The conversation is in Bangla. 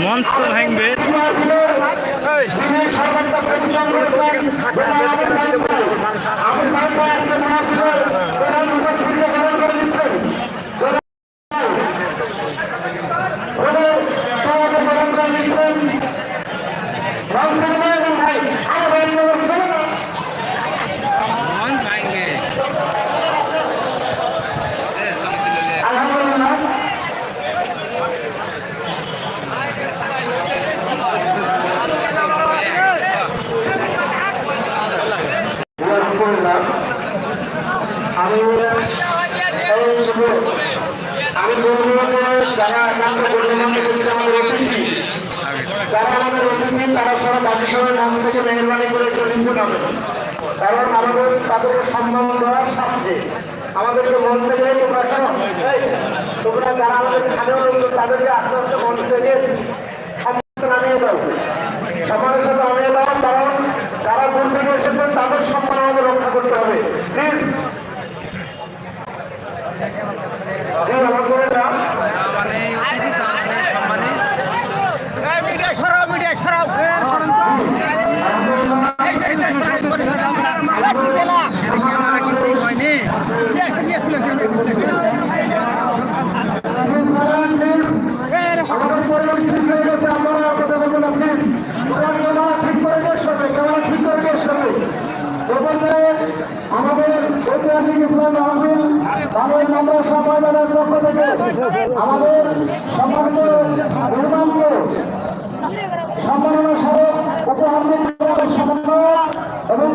মঞ্চ তো ভাঙবে আলহামদুলিল্লাহ আমি আমি তারা আমাদেরকে মঞ্চ থেকে যারা তাদেরকে আস্তে আস্তে মঞ্চ থেকে সম্মান নামিয়ে দাও। সাথে নামিয়ে দাও, কারণ যারা দূর থেকে এসেছেন, তাদের সম্মান আমাদের প্লিজ সম্মানে ক্যামেরা কি ঠিক করে বেশ হবে ঠিক করে বেশ হবে প্রথমে আমাদের ঐতিহাসিক ইসলাম মাহফিল বাংলা মাদ্রাসা ময়দানের পক্ষ থেকে আমাদের সম্মানিত মেহমানকে সম্মাননা স্বরূপ উপহার এবং